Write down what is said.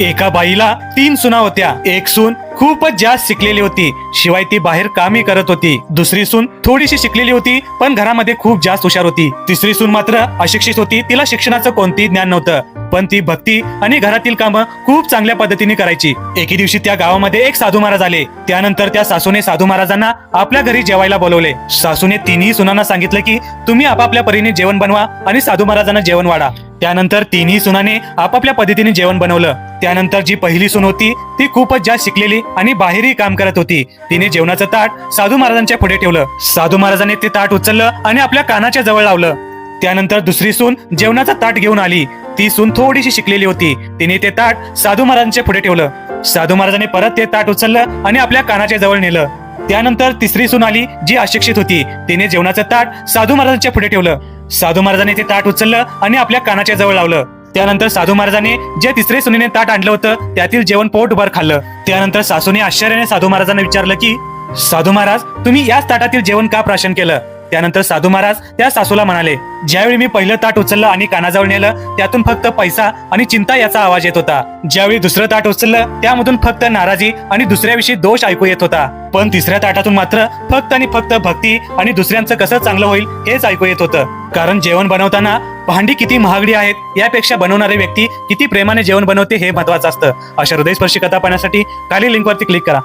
एका बाईला तीन सुना होत्या. एक सून खूपच जास्त शिकलेली होती. शिवाय ती बाहेर कामही करत होती. दुसरी सून थोडीशी शिकलेली होती पण घरामध्ये खूप जास्त हुशार होती. तिसरी सून मात्र अशिक्षित होती. तिला शिक्षणाचं कोणतेही ज्ञान नव्हतं. पण ती भक्ती आणि घरातील कामं खूप चांगल्या पद्धतीने करायची. एके दिवशी त्या गावामध्ये एक साधू महाराज आले. त्यानंतर त्या सासूने साधू महाराजांना आपल्या घरी जेवायला बोलवले. सासूने तिन्ही सुनांना सांगितलं की तुम्ही आपापल्या परीने जेवण बनवा आणि साधू महाराजांना जेवण वाढा. त्यानंतर तिन्ही सुनाने आपापल्या पद्धतीने जेवण बनवलं. त्यानंतर जी पहिली सून होती ती खूपच जास्त शिकलेली आणि बाहेरही काम करत होती. तिने जेवणाचं ताट साधू महाराजांच्या पुढे ठेवलं. साधू महाराजांनी ते ताट उचललं आणि आपल्या कानाच्या जवळ लावलं. त्यानंतर दुसरी सून जेवणाचं ताट घेऊन आली. ती सून थोडीशी शिकलेली होती. तिने ते ताट साधू महाराजांच्या पुढे ठेवलं. साधू महाराजांनी परत ते ताट उचललं आणि आपल्या कानाच्या जवळ नेलं. त्यानंतर तिसरी सून आली जी अशिक्षित होती. तिने जेवणाचं ताट साधू महाराजांच्या पुढे ठेवलं. साधू महाराजांनी ते ताट उचललं आणि आपल्या कानाच्या जवळ लावलं. त्यानंतर साधू महाराजांनी जे तिसरे सुनीने ताट आणलं होतं त्यातील जेवण पोटभर खाल्लं. त्यानंतर सासूने आश्चर्याने साधू महाराजांना विचारलं की साधू महाराज तुम्ही याच ताटातील जेवण का प्राशन केलं? त्यानंतर साधू महाराज त्या सासूला म्हणाले ज्यावेळी मी पहिलं ताट उचललं आणि कानाजवळ नेलं त्यातून फक्त पैसा आणि चिंता याचा आवाज येत होता. ज्यावेळी दुसरं ताट उचललं त्यामधून फक्त नाराजी आणि दुसऱ्याविषयी दोष ऐकू येत होता. पण तिसऱ्या ताटातून मात्र फक्त आणि फक्त भक्ती आणि दुसऱ्यांचं कसं चांगलं होईल हेच ऐकू येत होतं. कारण जेवण बनवताना भांडी किती महागडी आहेत यापेक्षा बनवणारी व्यक्ती किती प्रेमाने जेवण बनवते हे महत्वाचं असतं. अशा हृदयस्पर्शी कथा पाहण्यासाठी खाली लिंकवरती क्लिक करा.